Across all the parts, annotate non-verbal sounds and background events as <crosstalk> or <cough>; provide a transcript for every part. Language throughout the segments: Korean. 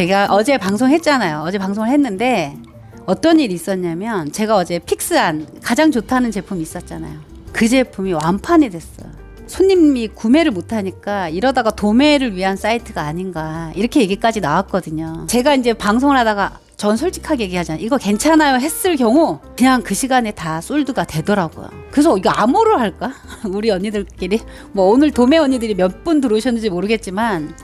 제가 어제 방송했잖아요. 어제 방송을 했는데 어떤 일이 있었냐면 제가 어제 픽스한 가장 좋다는 제품이 있었잖아요. 그 제품이 완판이 됐어요. 손님이 구매를 못하니까 이러다가 도매를 위한 사이트가 아닌가 이렇게 얘기까지 나왔거든요. 제가 이제 방송을 하다가 전 솔직하게 얘기하잖아요. 이거 괜찮아요 했을 경우 그냥 그 시간에 다 솔드가 되더라고요. 그래서 이거 암호를 할까? <laughs> 우리 언니들끼리 뭐 오늘 도매 언니들이 몇 분 들어오셨는지 모르겠지만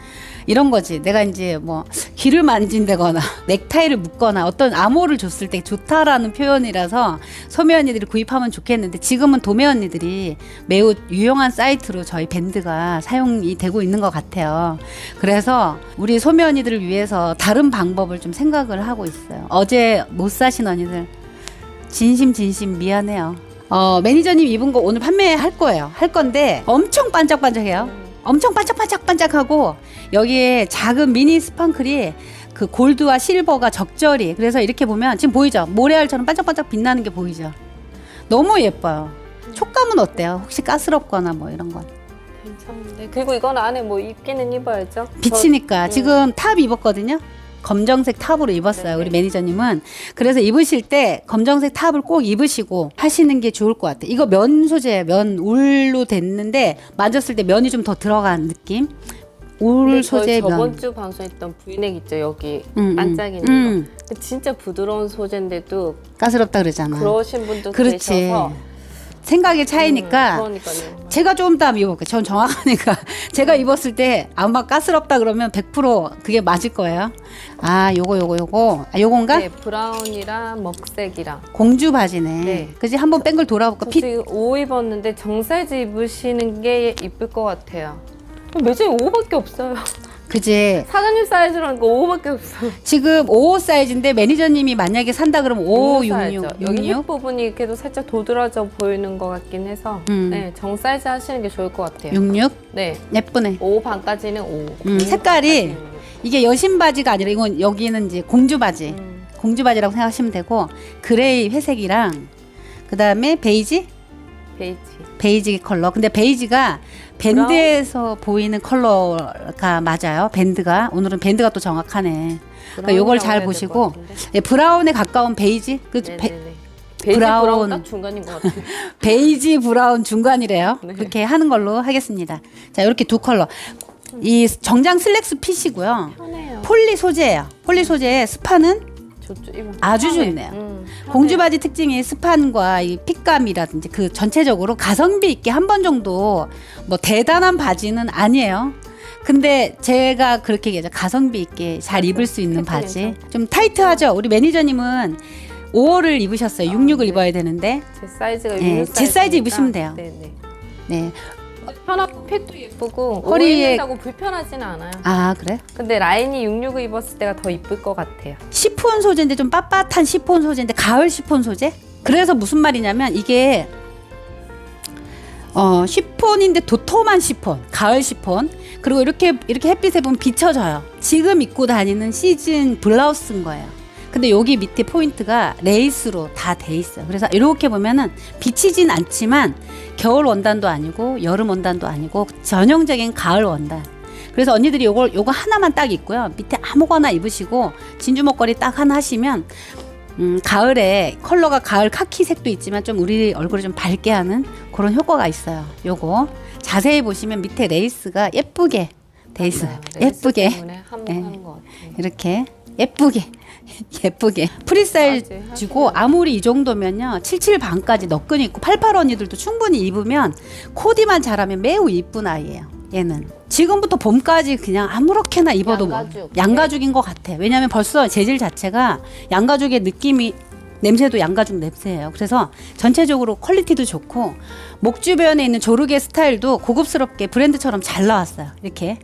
이런 거지. 내가 이제 뭐 귀를 만진다거나 <laughs> 넥타이를 묶거나 어떤 암호를 줬을 때 좋다라는 표현이라서 소매 언니들이 구입하면 좋겠는데 지금은 도매 언니들이 매우 유용한 사이트로 저희 밴드가 사용이 되고 있는 것 같아요. 그래서 우리 소매 언니들을 위해서 다른 방법을 좀 생각을 하고 있어요. 어제 못 사신 언니들 진심 진심 미안해요. 어, 매니저님 입은 거 오늘 판매할 거예요. 할 건데 엄청 반짝반짝해요. 엄청 반짝반짝반짝하고 여기에 작은 미니 스판클이 그 골드와 실버가 적절히 그래서 이렇게 보면 지금 보이죠? 모래알처럼 반짝반짝 빛나는 게 보이죠? 너무 예뻐요. 촉감은 어때요? 혹시 가스럽거나 뭐 이런 건? 괜찮은데. 그리고 이건 안에 뭐 입기는 입어야죠. 비치니까 음. 지금 탑 입었거든요. 검정색 탑으로 입었어요. 우리 매니저님은. 그래서 입으실 때 검정색 탑을 꼭 입으시고 하시는 게 좋을 것 같아요. 이거 면 소재, 면 울로 됐는데 만졌을 때 면이 좀 더 들어간 느낌. 울 근데 저희 소재 저번 면. 주 방송했던 브이넥 있죠 여기 음, 음. 반짝이는 음, 거. 근데 진짜 부드러운 소재인데도 가스럽다 그러잖아. 그러신 분도 그렇지. 계셔서 생각의 차이니까 음, 그러니까요. 제가 좀 이따 입어볼게요. 전 정확하니까 <laughs> 제가 입었을 때 아마 가스럽다 그러면 100% 그게 맞을 거예요. 아, 요거 요거 요거. 아, 요건가? 네 브라운이랑 먹색이랑. 공주 바지네. 네. 그지 한번 뺀걸 돌아볼까? 저 핏 지금 5 입었는데 정사이즈 입으시는 게 이쁠 것 같아요. 매장에 5호밖에 없어요. 그지 사장님 사이즈라는 거 5호밖에 없어요. 지금 55 사이즈인데 매니저님이 만약에 산다 그러면 5, 6, 6, 여기 6, 힙 부분이 그래도 살짝 도드라져 보이는 것 같긴 해서 음. 네, 정 사이즈 하시는 게 좋을 것 같아요. 66 네, 예쁘네. 5 반까지는 5. 음, 색깔이 이게 여신 바지가 아니라 이건 여기는 이제 공주 바지. 음, 공주 바지라고 생각하시면 되고 그레이 회색이랑 그다음에 베이지 베이지. 베이지 컬러. 근데 베이지가 밴드에서 보이는 컬러가 맞아요. 밴드가 오늘은 밴드가 또 정확하네. 그러니까 요걸 잘 보시고 예, 브라운에 가까운 베이지. 그 베. 베이지 브라운. 브라운, 딱 중간인 것 같아요. <laughs> 베이지 브라운 중간이래요. 네. 그렇게 하는 걸로 하겠습니다. 자, 이렇게 두 컬러. 이 정장 슬랙스 핏이고요. 편해요. 폴리 소재예요. 폴리 소재의 스판은 좋죠. 이거 아주 편해. 좋네요. 음, 공주 바지 특징이 스판과 이 핏감이라든지 그 전체적으로 가성비 있게 한 번 정도 뭐 대단한 바지는 아니에요. 근데 제가 그렇게 얘기하죠. 가성비 있게 잘. 입을 수 있는 바지. 좀 타이트하죠. 우리 매니저님은 5호를 입으셨어요. 66을 네. 입어야 되는데. 제 사이즈가 네, 66 제 사이즈 사이즈니까. 입으시면 돼요. 네 네. 네. 편하고 핏도 예쁘고 허리에- 입는다고 불편하지는 않아요. 아, 그래? 근데 라인이 66을 입었을 때가 더 이쁠 것 같아요. 시폰 소재인데 좀 빳빳한 시폰 소재인데 가을 시폰 소재? 그래서 무슨 말이냐면 이게 어 시폰인데 도톰한 시폰, 가을 시폰. 그리고 이렇게 이렇게 햇빛에 보면 비춰져요. 지금 입고 다니는 시즌 블라우스인 거예요. 근데 여기 밑에 포인트가 레이스로 다 돼 있어요. 그래서 이렇게 보면은 비치진 않지만 겨울 원단도 아니고 여름 원단도 아니고 전형적인 가을 원단. 그래서 언니들이 요걸 요거 하나만 딱 입고요. 밑에 아무거나 입으시고 진주 목걸이 딱 하나 하시면 음, 가을에 컬러가 가을 카키색도 있지만 좀 우리 얼굴을 좀 밝게 하는 그런 효과가 있어요. 요거 자세히 보시면 밑에 레이스가 예쁘게 돼 있어요. 레이스 예쁘게 같아요. 이렇게 예쁘게 <laughs> 예쁘게 프리사이즈고 아무리 이 정도면요. 77 반까지 너끈 있고 88 언니들도 충분히 입으면 코디만 잘하면 매우 이쁜 아이예요 얘는. 지금부터 봄까지 그냥 아무렇게나 입어도 뭐 양가죽. 양가죽인 것 같아. 왜냐면 벌써 재질 자체가 양가죽의 느낌이 냄새도 양가죽 냄새예요. 그래서 전체적으로 퀄리티도 좋고 목 주변에 있는 조르개 스타일도 고급스럽게 브랜드처럼 잘 나왔어요. 이렇게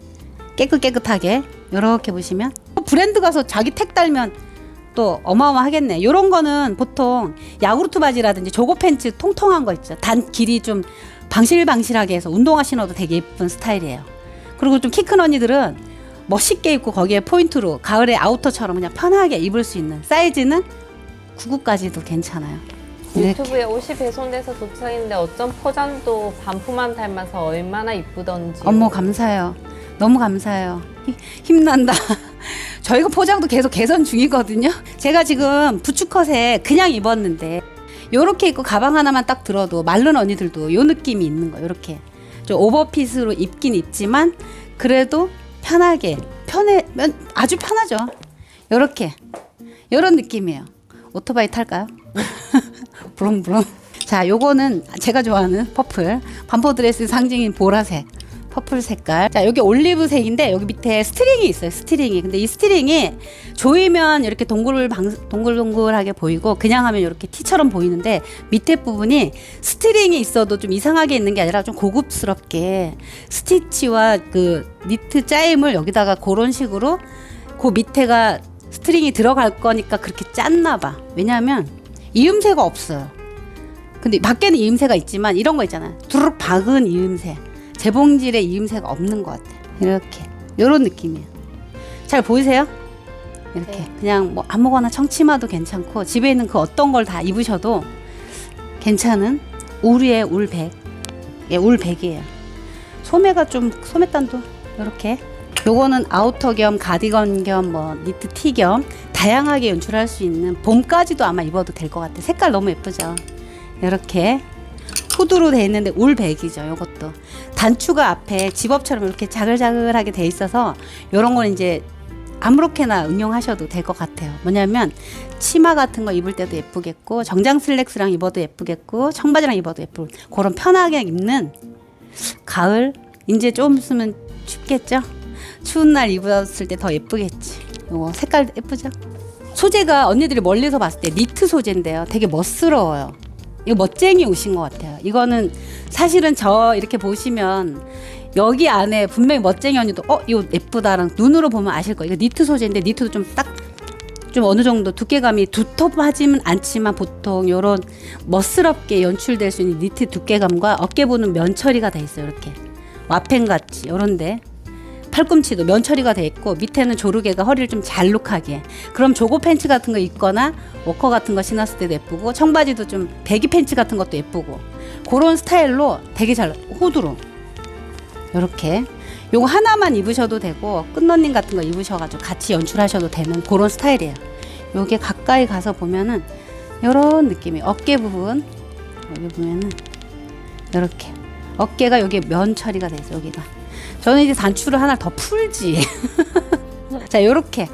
깨끗깨끗하게. 이렇게 보시면. 브랜드 가서 자기 택 달면 또 어마어마하겠네. 이런 거는 보통 야구르트 바지라든지 조거 팬츠 통통한 거 있죠. 단 길이 좀 방실방실하게 해서 운동화 신어도 되게 예쁜 스타일이에요. 그리고 좀 키 큰 언니들은 멋있게 입고 거기에 포인트로 가을에 아우터처럼 그냥 편하게 입을 수 있는 사이즈는 99까지도 괜찮아요. 이렇게. 유튜브에 옷이 배송돼서 도착했는데 어쩜 포장도 반품만 닮아서 얼마나 이쁘던지. 어머 감사해요. 너무 감사해요. 히- <laughs> 힘난다. 저희가 포장도 계속 개선 중이거든요. 제가 지금 부츠컷에 그냥 입었는데 요렇게 입고 가방 하나만 딱 들어도 마른 언니들도 요 느낌이 있는 거예요. 요렇게 좀 오버핏으로 입긴 입지만 그래도 편하게 편해 면- 아주 편하죠. 요렇게 요런 느낌이에요. 오토바이 탈까요? <laughs> 부릉부릉. 자, 요거는 제가 좋아하는 퍼플 반포 드레스 상징인 보라색 퍼플 색깔. 자, 여기 올리브색인데 여기 밑에 스트링이 있어요. 스트링이. 근데 이 스트링이 조이면 이렇게 동글 방 동글동글하게 보이고 그냥 하면 이렇게 티처럼 보이는데 밑에 부분이 스트링이 있어도 좀 이상하게 있는 게 아니라 좀 고급스럽게 스티치와 그 니트 짜임을 여기다가 그런 식으로 그 밑에가 스트링이 들어갈 거니까 그렇게 짰나 봐. 왜냐하면 이음새가 없어요. 근데 밖에는 이음새가 있지만 이런 거 있잖아요. 두룩 박은 이음새. 재봉질의 이음새가 없는 것 같아요. 이렇게. 요런 느낌이에요. 잘 보이세요? 이렇게. 네. 그냥 뭐 아무거나 청치마도 괜찮고 집에 있는 그 어떤 걸 다 입으셔도 괜찮은 울의 울백. 예, 울백이에요. 소매가 좀 소매단도 이렇게 요거는 아우터 겸 가디건 겸 뭐 니트 티 겸 다양하게 연출할 수 있는 봄까지도 아마 입어도 될 것 같아. 색깔 너무 예쁘죠. 이렇게 후드로 돼 있는데 울백이죠. 요것도 단추가 앞에 집업처럼 이렇게 자글자글하게 돼 있어서 요런 건 이제 아무렇게나 응용하셔도 될 것 같아요. 뭐냐면 치마 같은 거 입을 때도 예쁘겠고 정장 슬랙스랑 입어도 예쁘겠고 청바지랑 입어도 예쁘고 그런 편하게 입는 가을 이제 좀 있으면 춥겠죠? 추운 날 입었을 때 더 예쁘겠지. 요거 색깔 예쁘죠? 소재가 언니들이 멀리서 봤을 때 니트 소재인데요. 되게 멋스러워요. 이거 멋쟁이 옷인 것 같아요. 이거는 사실은 저 이렇게 보시면 여기 안에 분명히 멋쟁이 언니도 어 이거 예쁘다랑 눈으로 보면 아실 거예요. 이거 니트 소재인데 니트도 좀 딱 좀 어느 정도 두께감이 두텁하지는 않지만 보통 요런 멋스럽게 연출될 수 있는 니트 두께감과 어깨 보는 면 처리가 돼 있어요. 이렇게 와펜 같이 요런데 팔꿈치도 면 처리가 돼 있고 밑에는 조르개가 허리를 좀 잘록하게. 그럼 조거 팬츠 같은 거 입거나 워커 같은 거 신었을 때도 예쁘고 청바지도 좀 배기 팬츠 같은 것도 예쁘고. 그런 스타일로 되게 잘 후드로. 이렇게. 요거 하나만 입으셔도 되고 끝너닝 같은 거 입으셔가지고 같이 연출하셔도 되는 그런 스타일이에요. 요게 가까이 가서 보면은 요런 느낌이 어깨 부분. 여기 보면은 이렇게. 어깨가 여기 면 처리가 돼 있어 여기가 저는 이제 단추를 하나 더 풀지. <laughs> 자 요렇게.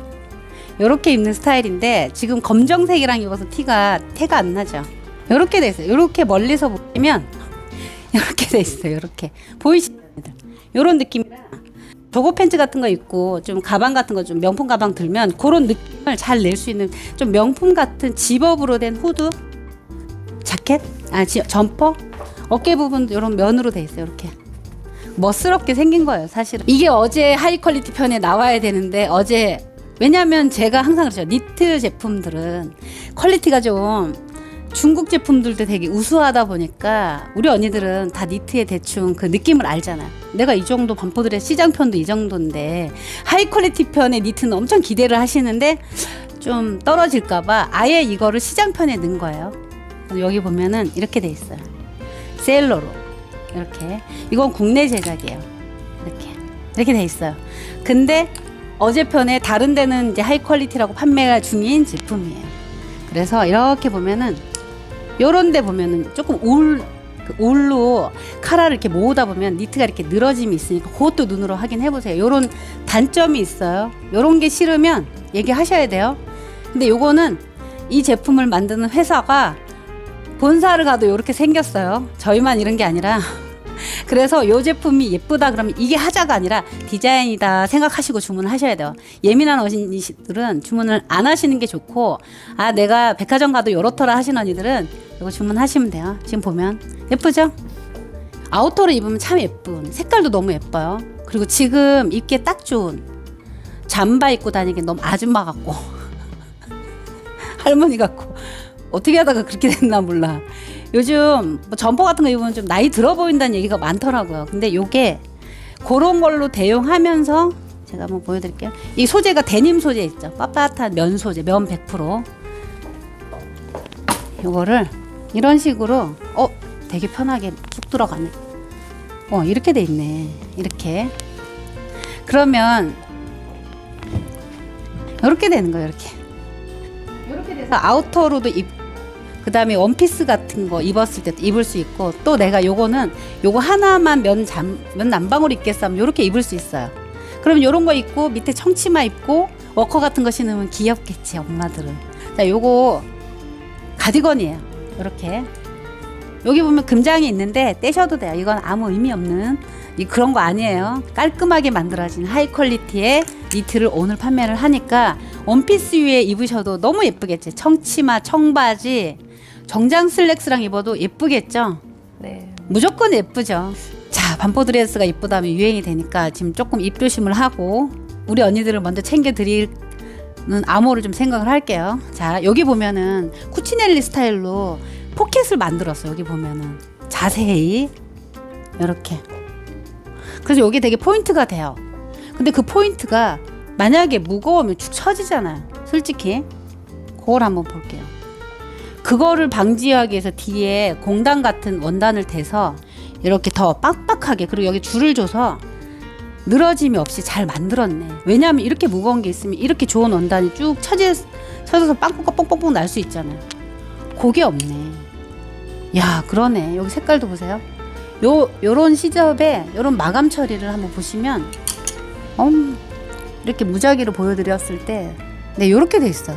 요렇게 입는 스타일인데 지금 검정색이랑 입어서 티가 태가 안 나죠? 요렇게 돼 있어요. 요렇게 멀리서 보면 <laughs> 요렇게 돼 있어요. 요렇게. 보이시죠? 요런 느낌이라 조거 팬츠 같은 거 입고 좀 가방 같은 거 좀 명품 가방 들면 그런 느낌을 잘 낼 수 있는 좀 명품 같은 집업으로 된 후드 자켓? 아 지, 점퍼? 어깨 부분도 이런 면으로 돼 있어요. 이렇게 멋스럽게 생긴 거예요 사실은 이게 어제 하이 퀄리티 편에 나와야 되는데 어제 왜냐면 제가 항상 그렇죠 니트 제품들은 퀄리티가 좀 중국 제품들도 되게 우수하다 보니까 우리 언니들은 다 니트에 대충 그 느낌을 알잖아요. 내가 이 정도 반포들의 시장편도 이 정도인데 하이 퀄리티 편의 니트는 엄청 기대를 하시는데 좀 떨어질까봐 아예 이거를 시장편에 넣은 거예요. 여기 보면은 이렇게 돼 있어요. 세일러로 이렇게 이건 국내 제작이에요. 이렇게 이렇게 돼 있어요. 근데 어제 편에 다른 데는 이제 하이 퀄리티라고 판매가 중인 제품이에요. 그래서 이렇게 보면은 요런 데 보면은 조금 울, 그 울로 카라를 이렇게 모으다 보면 니트가 이렇게 늘어짐이 있으니까 그것도 눈으로 확인해 보세요. 요런 단점이 있어요. 요런 게 싫으면 얘기하셔야 돼요. 근데 요거는 이 제품을 만드는 회사가 본사를 가도 요렇게 생겼어요. 저희만 이런 게 아니라 그래서 요 제품이 예쁘다 그러면 이게 하자가 아니라 디자인이다 생각하시고 주문을 하셔야 돼요. 예민한 어린이들은 주문을 안 하시는 게 좋고 아 내가 백화점 가도 요렇더라 하시는 언니들은 이거 주문하시면 돼요. 지금 보면 예쁘죠? 아우터를 입으면 참 예쁜 색깔도 너무 예뻐요. 그리고 지금 입기에 딱 좋은 잠바 입고 다니기 너무 아줌마 같고 <laughs> 할머니 같고 어떻게 하다가 그렇게 됐나 몰라. 요즘 뭐 점퍼 같은 거 입으면 좀 나이 들어 보인다는 얘기가 많더라고요. 근데 요게 그런 걸로 대용하면서 제가 한번 보여드릴게요. 이 소재가 데님 소재 있죠. 빳빳한 면 소재, 면 100%. 요거를 이런 식으로 어 되게 편하게 쑥 들어가네. 어 이렇게 돼 있네. 이렇게. 그러면 이렇게 되는 거예요. 이렇게. 이렇게 돼서 아우터로도 입. 그다음에 원피스 같은 거 입었을 때 입을 수 있고 또 내가 요거는 요거 하나만 면 잠 면 남방울 입겠어 하면 요렇게 입을 수 있어요. 그럼 요런 거 입고 밑에 청치마 입고 워커 같은 거 신으면 귀엽겠지 엄마들은. 자 요거 가디건이에요. 이렇게 여기 보면 금장이 있는데 떼셔도 돼요. 이건 아무 의미 없는 이 그런 거 아니에요. 깔끔하게 만들어진 하이 퀄리티의 니트를 오늘 판매를 하니까 원피스 위에 입으셔도 너무 예쁘겠지. 청치마, 청바지, 정장 슬랙스랑 입어도 예쁘겠죠. 네. 무조건 예쁘죠. 자, 반포 드레스가 이쁘다면 유행이 되니까 지금 조금 입조심을 하고 우리 언니들을 먼저 챙겨 드리는 암호를 좀 생각을 할게요. 자, 여기 보면은 쿠치넬리 스타일로 포켓을 만들었어. 여기 보면은 자세히 이렇게. 그래서 여기 되게 포인트가 돼요. 근데 그 포인트가 만약에 무거우면 축 처지잖아요. 솔직히. 그걸 한번 볼게요. 그거를 방지하기 위해서 뒤에 공단 같은 원단을 대서 이렇게 더 빡빡하게 그리고 여기 줄을 줘서 늘어짐이 없이 잘 만들었네. 왜냐하면 이렇게 무거운 게 있으면 이렇게 좋은 원단이 쭉 쳐져, 쳐져서 빵꾸가 뻥뻥뻥 날수 있잖아요. 그게 없네. 야, 그러네. 여기 색깔도 보세요. 요, 요런 시접에 요런 마감 처리를 한번 보시면, 음, 이렇게 무작위로 보여드렸을 때, 네, 요렇게 돼 있어요.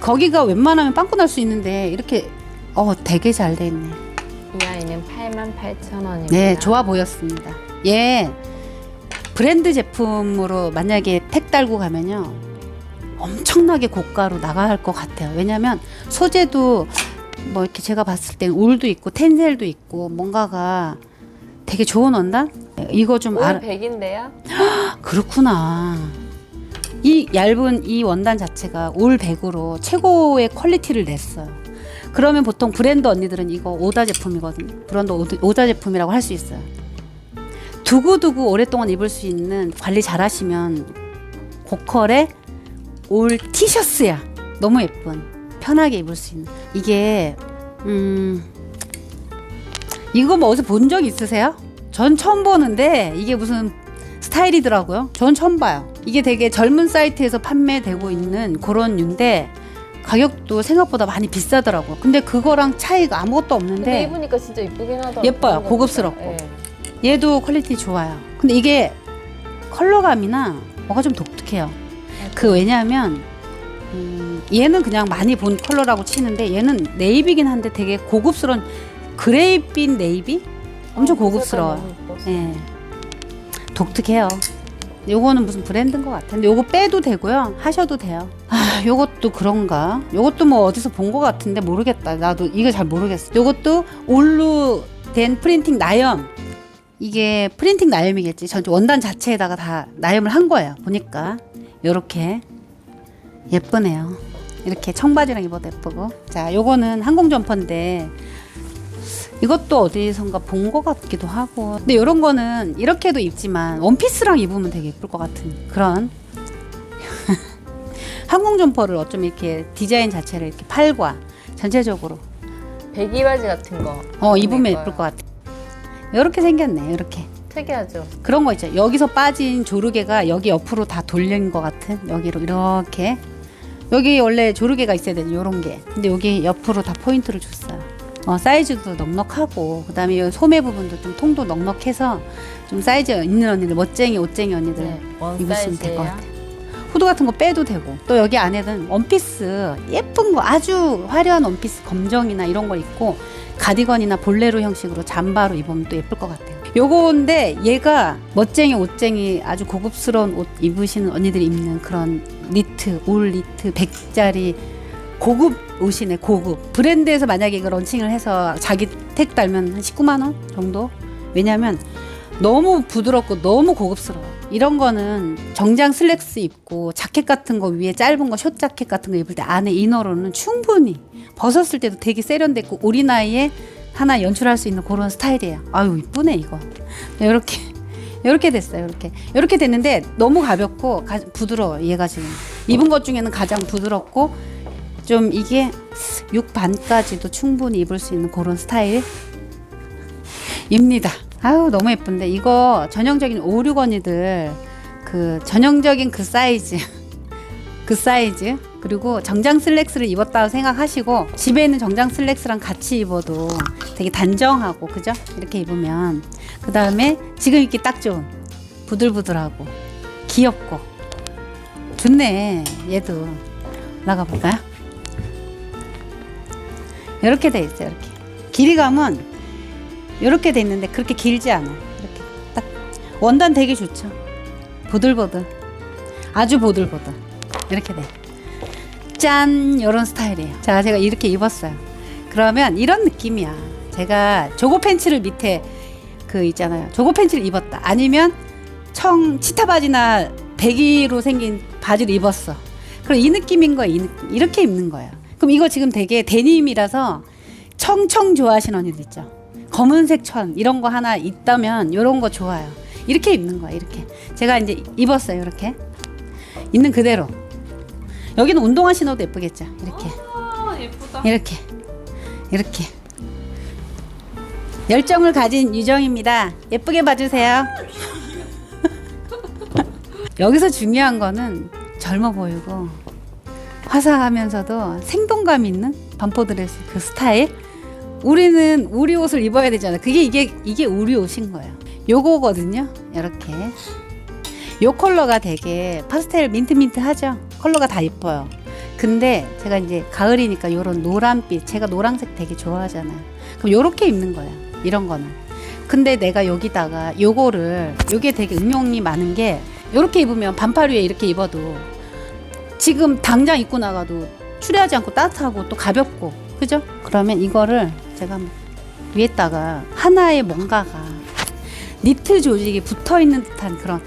거기가 웬만하면 빵꾸 날 수 있는데, 이렇게, 어, 되게 잘 돼 있네. 이 아이는 88,000원입니다. 네, 좋아 보였습니다. 예. 브랜드 제품으로 만약에 택 달고 가면요. 엄청나게 고가로 나갈 것 같아요. 왜냐면 소재도 뭐 이렇게 제가 봤을 땐 울도 있고 텐셀도 있고 뭔가가 되게 좋은 원단? 이거 좀 올 알아. 100인데요. 그렇구나. 이 얇은 이 원단 자체가 올 100으로 최고의 퀄리티를 냈어요. 그러면 보통 브랜드 언니들은 이거 오다 제품이거든요. 브랜드 오드- 오다 제품이라고 할 수 있어요. 두고두고 오랫동안 입을 수 있는 관리 잘 하시면 고컬의 올 티셔츠야. 너무 예쁜. 편하게 입을 수 있는. 이게 음 이거 뭐 어디서 본 적 있으세요? 전 처음 보는데 이게 무슨 스타일이더라고요. 전 처음 봐요. 이게 되게 젊은 사이트에서 판매되고 있는 그런 류인데 가격도 생각보다 많이 비싸더라고요. 근데 그거랑 차이가 아무것도 근데 없는데 입으니까 진짜 이쁘긴 하더라고요. 예뻐요. 고급스럽고. 네. 얘도 퀄리티 좋아요. 근데 이게 컬러감이나 뭐가 좀 독특해요. 그 왜냐하면 음, 얘는 그냥 많이 본 컬러라고 치는데 얘는 네이비긴 한데 되게 고급스러운 그레이빛 네이비? 엄청 예뻤어. 예. 독특해요. 요거는 무슨 브랜드인 것 같은데 요거 빼도 되고요. 하셔도 돼요. 아, 요것도 그런가? 요것도 뭐 어디서 본 것 같은데 모르겠다. 나도 이거 잘 모르겠어. 요것도 올로 된 프린팅 나염. 이게 프린팅 나염이겠지. 전 원단 자체에다가 다 나염을 한 거예요. 보니까 요렇게 예쁘네요. 이렇게 청바지랑 입어도 예쁘고. 자, 요거는 항공 점퍼인데 이것도 어디선가 본 것 같기도 하고 근데 이런 거는 이렇게도 입지만 원피스랑 입으면 되게 예쁠 것 같은 그런 <laughs> 항공 점퍼를 어쩜 이렇게 디자인 자체를 이렇게 팔과 전체적으로 배기 바지 같은 거. 어 입으면. 예쁠 것 같아 이렇게 생겼네 이렇게 특이하죠. 그런 거 있죠 여기서 빠진 조르개가 여기 옆으로 다 돌린 것 같은 여기로 이렇게 여기 원래 조르개가 있어야 되는 요런 게 근데 여기 옆으로 다 포인트를 줬어요 어, 사이즈도 넉넉하고 그다음에 이 소매 부분도 좀 통도 넉넉해서 좀 사이즈 있는 언니들 멋쟁이 옷쟁이 언니들 네, 원 입으시면 될 것 사이즈예요. 같아요 후드 같은 거 빼도 되고 또 여기 안에는 원피스 예쁜 거 아주 화려한 원피스 검정이나 이런 거 입고 가디건이나 볼레로 형식으로 잠바로 입으면 또 예쁠 것 같아요. 요거인데 얘가 멋쟁이 옷쟁이 아주 고급스러운 옷 입으시는 언니들이 입는 그런 니트 올 니트 100짜리 고급 옷이네 고급 브랜드에서 만약에 이거 런칭을 해서 자기 택 달면 한 19만 원 정도 왜냐면 너무 부드럽고 너무 고급스러워. 이런 거는 정장 슬랙스 입고 자켓 같은 거 위에 짧은 거 숏 자켓 같은 거 입을 때 안에 이너로는 충분히 벗었을 때도 되게 세련됐고 우리 나이에 하나 연출할 수 있는 그런 스타일이에요. 아유 이쁘네 이거. 이렇게 이렇게 됐어요. 이렇게 이렇게 됐는데 너무 가볍고 가- 부드러워 얘가 지금 입은 것 중에는 가장 부드럽고 좀 이게 6 반까지도 충분히 입을 수 있는 그런 스타일입니다. 아유 너무 예쁜데 이거 전형적인 5, 6 언니들 그 전형적인 그 사이즈 <laughs> 그 사이즈 그리고 정장 슬랙스를 입었다고 생각하시고 집에 있는 정장 슬랙스랑 같이 입어도 되게 단정하고 그죠? 이렇게 입으면 그 다음에 지금 입기 딱 좋은 부들부들하고 귀엽고 좋네 얘도 나가 볼까요? 이렇게 돼 있어요 이렇게 길이감은 이렇게 돼 있는데 그렇게 길지 않아 이렇게 딱 원단 되게 좋죠 보들보들 아주 보들보들 이렇게 돼. 짠! 요런 스타일이에요. 자, 제가 이렇게 입었어요. 그러면 이런 느낌이야. 제가 조거 팬츠를 밑에 그 있잖아요. 조거 팬츠를 입었다. 아니면 청 치타 바지나 배기로 생긴 바지를 입었어. 그럼 이 느낌인 거예요. 이. 이렇게 입는 거예요. 그럼 이거 지금 되게 데님이라서 청청 좋아하시는 언니들 있죠. 검은색 천 이런 거 하나 있다면 이런 거 좋아요. 이렇게 입는 거예요. 이렇게. 제가 이제 입었어요. 이렇게. 있는 그대로. 여기는 운동화 신어도 예쁘겠죠. 이렇게. 아 예쁘다. 이렇게 이렇게 열정을 가진 유정입니다. 예쁘게 봐주세요. <laughs> 여기서 중요한 거는 젊어 보이고 화사하면서도 생동감 있는 반포드레스 그 스타일. 우리는 우리 옷을 입어야 되잖아. 그게 이게 이게 우리 옷인 거예요. 요거거든요. 이렇게 요 컬러가 되게 파스텔 민트민트하죠. 컬러가 다 예뻐요. 근데 제가 이제 가을이니까 요런 노란빛 제가 노란색 되게 좋아하잖아요. 그럼 요렇게 입는 거예요. 이런 거는. 근데 내가 여기다가 요거를 요게 되게 응용이 많은 게 요렇게 입으면 반팔 위에 이렇게 입어도 지금 당장 입고 나가도 추리하지 않고 따뜻하고 또 가볍고 그죠? 그러면 이거를 제가 위에다가 하나의 뭔가가 니트 조직이 붙어 있는 듯한 그런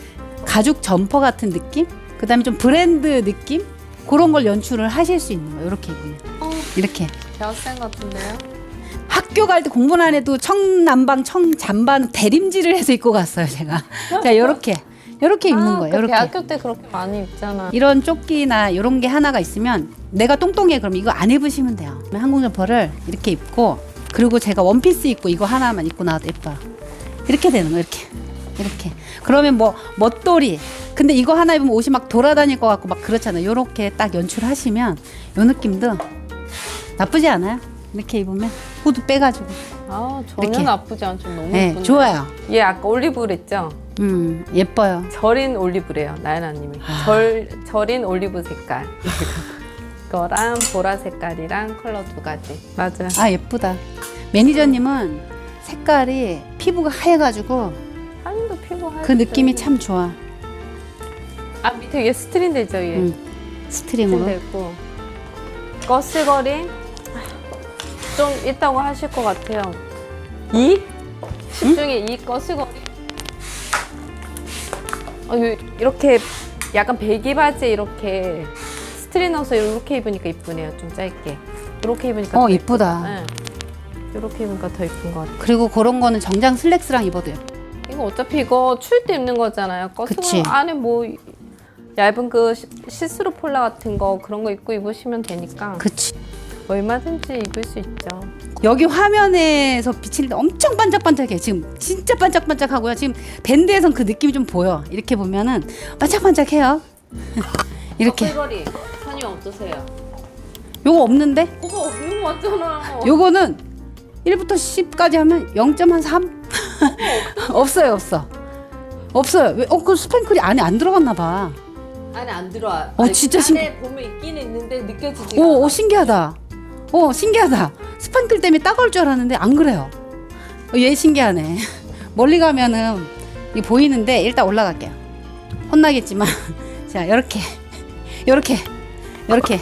가죽 점퍼 같은 느낌? 그 다음에 좀 브랜드 느낌? 그런 걸 연출을 하실 수 있는 거예요. 이렇게 입으면. 어, 이렇게. 대학생 같은데요? 학교 갈 때 공부는 안 해도 청남방 청잠반 대림질을 해서 입고 갔어요, 제가. <laughs> 자, 요렇게. 요렇게 입는 아, 거예요. 그 요렇게. 대학교 때 그렇게 많이 입잖아. 이런 조끼나 이런 게 하나가 있으면 내가 똥똥해 그럼 이거 안 입으시면 돼요. 항공 점퍼를 이렇게 입고 그리고 제가 원피스 입고 이거 하나만 입고 나와도 예뻐요. 이렇게 되는 거 이렇게 이렇게. 그러면 뭐 멋돌이. 근데 이거 하나 입으면 옷이 막 돌아다닐 것 같고 막 그렇잖아요. 요렇게 딱 연출하시면 요 느낌도 나쁘지 않아요. 이렇게 입으면 후드 빼가지고. 아 전혀 이렇게. 나쁘지 않죠. 너무 네, 예쁜데. 좋아요. 얘 아까 올리브를 했죠? 음, 예뻐요. 절인 올리브래요. 나연아님이. 아. 절 절인 올리브 색깔. <laughs> 이거랑 보라 색깔이랑 컬러 두 가지. 맞아요. 아 예쁘다. 매니저님은 색깔이 피부가 하얘가지고 하님도 피부 하얘. 그 느낌이 참 좋아. 아 밑에 위에 스트링 되죠 얘. 음, 스트링 스트링으로. 되고. 거스거리 좀 있다고 하실 것 같아요. 이? 10 중에 이 거스거리. 어, 요- 이렇게 약간 배기 바지에 이렇게 스트링 넣어서 이렇게 입으니까 이쁘네요. 좀 짧게. 이렇게 입으니까 어 더 이쁘다. 네. 이렇게 입으니까 더 이쁜 것 같아요. 그리고 그런 거는 정장 슬랙스랑 입어도 예뻐. 이거 어차피 이거 추울 때 입는 거잖아요. 그치. 거스거 안에 뭐 얇은 그 시- 시스루 폴라 같은 거 그런 거 입고 입으시면 되니까 그치. 얼마든지 입을 수 있죠. 여기 화면에서 때 엄청 반짝반짝해. 지금 진짜 반짝반짝하고요. 지금 밴드에선 그 느낌이 좀 보여. 이렇게 보면은 반짝반짝해요. <laughs> 이렇게. 거리 선이 어떠세요? 요거 없는데? 그거 없는 거 같잖아. 요거는 1부터 10까지 하면 0.3? <laughs> 없어요, 없어. 없어요. 왜? 어, 그 스팽클이 안에 안 들어갔나 봐. 안에 안 들어와. 어, 진짜 안에 보면 있긴 있는데 느껴지지. 오, 오 신기하다. 오, 신기하다. 스판클 때문에 따가울 줄 알았는데 안 그래요. 어, 얘 신기하네. <laughs> 멀리 가면은 이 보이는데 일단 올라갈게요. 혼나겠지만 <laughs> 자, 이렇게, 이렇게, 이렇게